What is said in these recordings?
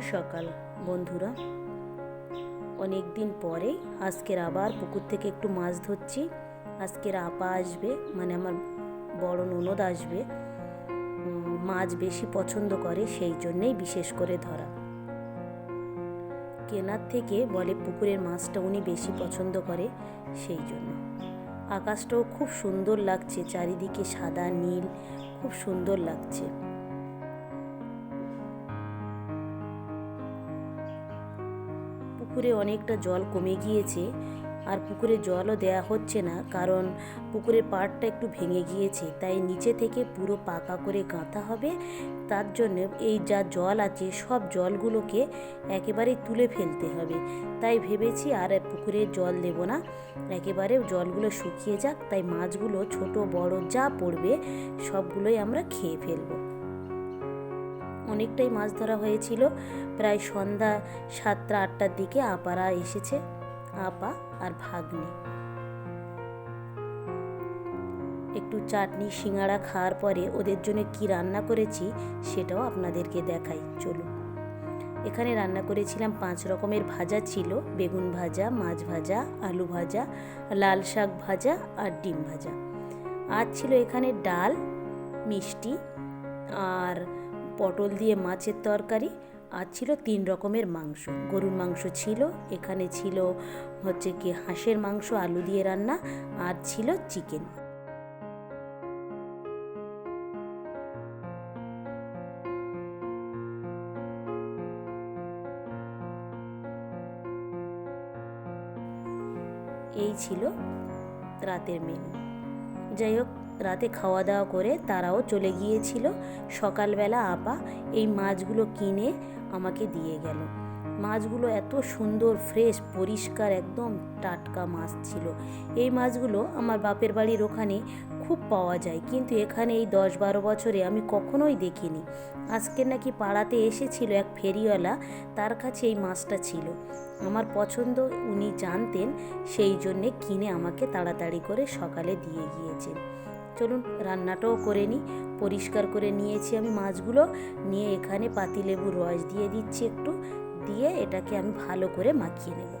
সকাল, বন্ধুরা। অনেক দিন পরে আজকের আবার পুকুর থেকে একটু মাছ ধরছি। আজকের আপা আসবে মানে আমার বড় ননদ আসবে। মাছ বেশি পছন্দ করে, সেই জন্যেই বিশেষ করে ধরা। কেনার থেকে বলে পুকুরের মাছটা উনি বেশি পছন্দ করে, সেই জন্য। আকাশটাও খুব সুন্দর লাগছে, চারিদিকে সাদা নীল, খুব সুন্দর লাগছে। পুকুরে অনেকটা জল কমে গিয়েছে আর পুকুরে জলও দেয়া হচ্ছে না, কারণ পুকুরের পাড়টা একটু ভেঙে গিয়েছে। তাই নিচে থেকে পুরো পাকা করে গাঁথা হবে। তার জন্য এই যা জল আছে, সব জলগুলোকে একেবারে তুলে ফেলতে হবে। তাই ভেবেছি আর পুকুরে জল দেব না। একেবারে জলগুলো শুকিয়ে যাক, তাই মাছগুলো ছোট, বড় যা পড়বে, সবগুলোই আমরা খেয়ে ফেলব। অনেকটাই মাছ ধরা হয়েছিল। প্রায় সন্ধ্যা সাতটা, আটটার দিকে আপারা এসেছে, আপা আর ভাগ্নে। একটু চাটনি, সিঙ্গাড়া খাওয়ার পরে ওদের জন্য কি রান্না করেছি সেটাও আপনাদেরকে দেখাই, চলুন। এখানে রান্না করেছিলাম পাঁচ রকমের ভাজা ছিল, বেগুন ভাজা, মাছ ভাজা, আলু ভাজা, লাল শাক ভাজা আর ডিম ভাজা। আর ছিল এখানে ডাল, মিষ্টি আর পটল দিয়ে মাছের তরকারি আর ছিল তিন রকমের মাংস। গরুর মাংস ছিল, এখানে ছিল হচ্ছে কি হাঁসের মাংস, আলু দিয়ে রান্না আর ছিল চিকেন। এই ছিল রাতের মেনু যাই হোক রাতে খাওয়া দাওয়া করে তারাও চলে গিয়েছিল। সকালবেলা আপা এই মাছগুলো কিনে আমাকে দিয়ে গেল। মাছগুলো এত সুন্দর, ফ্রেশ, পরিষ্কার, একদম টাটকা মাছ ছিল। এই মাছগুলো আমার বাপের বাড়ির ওখানে খুব পাওয়া যায়। কিন্তু এখানে এই দশ বারো বছরে আমি কখনোই দেখিনি। আজকে নাকি পাড়াতে এসেছিল এক ফেরিওয়ালা, তার কাছে এই মাছটা ছিল। আমার পছন্দ উনি জানতেন, সেই জন্যে কিনে আমাকে তাড়াতাড়ি করে সকালে দিয়ে গিয়েছেন। চলুন রান্নাটাও করে নিই। পরিষ্কার করে নিয়েছি আমি মাছগুলো। নিয়ে এখানে পাতিলেবুর রস দিয়ে দিচ্ছি একটু। দিয়ে এটাকে আমি ভালো করে মাখিয়ে নেব।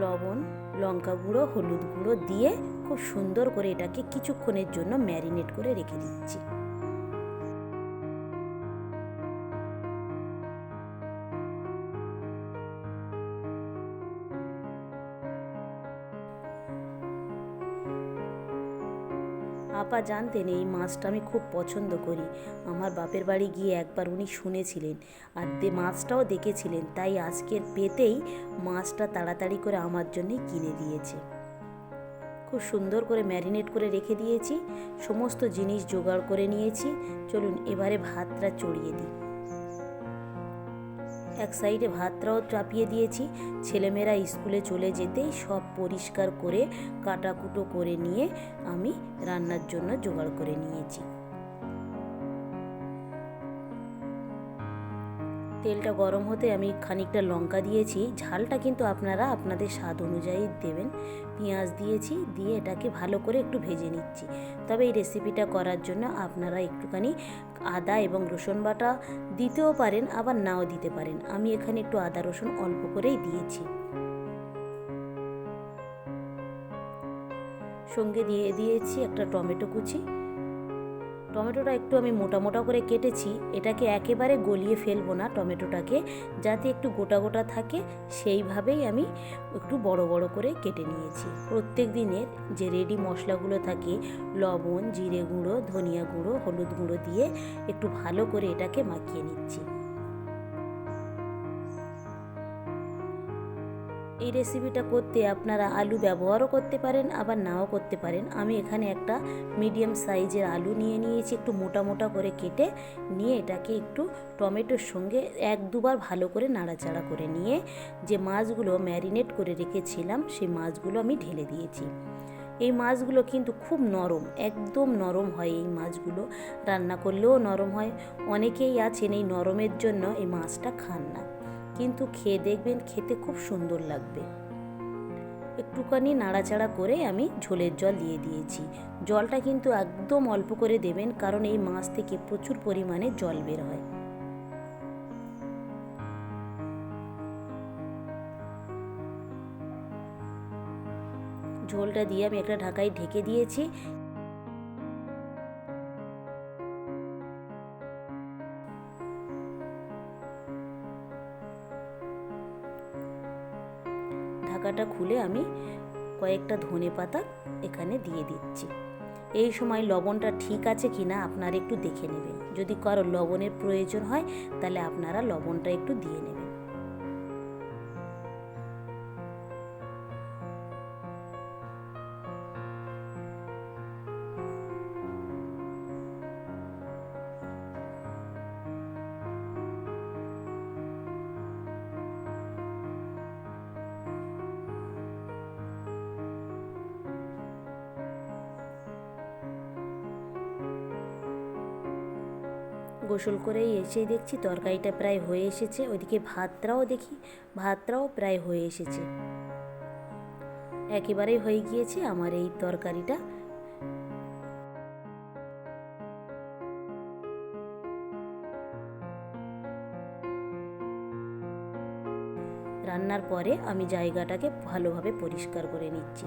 লবণ, লঙ্কা গুঁড়ো, হলুদ গুঁড়ো দিয়ে খুব সুন্দর করে এটাকে কিছুক্ষণের জন্য ম্যারিনেট করে রেখে দিচ্ছি। আপা জানতেন এই মাছটা আমি খুব পছন্দ করি। আমার বাপের বাড়ি গিয়ে একবার উনি শুনেছিলেন আর মাছটাও দেখেছিলেন, তাই আজকের পেতেই মাছটা তাড়াতাড়ি করে আমার জন্যে কিনে দিয়েছে। খুব সুন্দর করে ম্যারিনেট করে রেখে দিয়েছি, সমস্ত জিনিস জোগাড় করে নিয়েছি। চলুন এবারে ভাতটা চড়িয়ে দিই। এক সাইডে ভাতটাও চাপিয়ে দিয়েছি। ছেলেমেয়েরা স্কুলে চলে যেতেই সব পরিষ্কার করে, কাটাকুটো করে নিয়ে আমি রান্নার জন্য জোগাড় করে নিয়েছি। তেলটা গরম হতে আমি খানিকটা লঙ্কা দিয়েছি। ঝালটা কিন্তু আপনারা আপনাদের স্বাদ অনুযায়ী দেবেন। পেঁয়াজ দিয়েছি, দিয়ে এটাকে ভালো করে একটু ভেজে নিচ্ছি। তবে এই রেসিপিটা করার জন্য আপনারা একটুখানি আদা এবং রসুন বাটা দিতেও পারেন, আবার নাও দিতে পারেন। আমি এখানে একটু আদা, রসুন অল্প করেই দিয়েছি। সঙ্গে দিয়ে দিয়েছি একটা টমেটো কুচি। টমেটোটা একটু আমি মোটা মোটা করে কেটেছি, এটাকে একেবারে গলিয়ে ফেলব না টমেটোটাকে, যাতে একটু গোটা গোটা থাকে, সেইভাবেই আমি একটু বড় বড় করে কেটে নিয়েছি। প্রত্যেক দিনের যে রেডি মশলাগুলো থাকে, লবণ, জিরে গুঁড়ো, ধনিয়া গুঁড়ো, হলুদ গুঁড়ো দিয়ে একটু ভালো করে এটাকে মাখিয়ে নিচ্ছি। এই রেসিপিটা করতে আপনারা আলু ব্যবহারও করতে পারেন, আবার নাও করতে পারেন। আমি এখানে একটা মিডিয়াম সাইজের আলু নিয়ে নিয়েছি, একটু মোটা মোটা করে কেটে নিয়ে এটাকে একটু টমেটোর সঙ্গে এক দুবার ভালো করে নাড়াচাড়া করে নিয়ে যে মাছগুলো ম্যারিনেট করে রেখেছিলাম, সেই মাছগুলো আমি ঢেলে দিয়েছি। এই মাছগুলো কিন্তু খুব নরম, একদম নরম হয় এই মাছগুলো। রান্না করলেও নরম হয়, অনেকেই আছেন এই নরমের জন্য এই মাছটা খান না। কিন্তু খেয়ে দেখবেন খেতে খুব সুন্দর লাগবে। একটুখানি নাড়াচাড়া করে আমি ঝোলের জল দিয়ে দিয়েছি। জলটা কিন্তু একদম অল্প করে দেবেন কারণ এই মাছ থেকে প্রচুর পরিমাণে জল বের হয়। ঝোলটা দিয়ে আমি একটা ঢাকায় ঢেকে দিয়েছি। ঢাকাটা খুলে আমি কয়েকটা ধনে পাতা এখানে দিয়ে দিচ্ছি। এই সময় লবণটা ঠিক আছে কি না আপনারা একটু দেখে নেবেন। যদি কারও লবণের প্রয়োজন হয়, তাহলে আপনারা লবণটা একটু দিয়ে নেবেন। গোসল করেই এসেই দেখছি তরকারিটা প্রায় হয়ে এসেছে। ওইদিকে ভাতটাও দেখি, ভাতটাও প্রায় হয়ে এসেছে। একেবারেই হয়ে গিয়েছে আমার এই তরকারিটা। রান্নার পরে আমি জায়গাটাকে ভালোভাবে পরিষ্কার করে নিচ্ছি।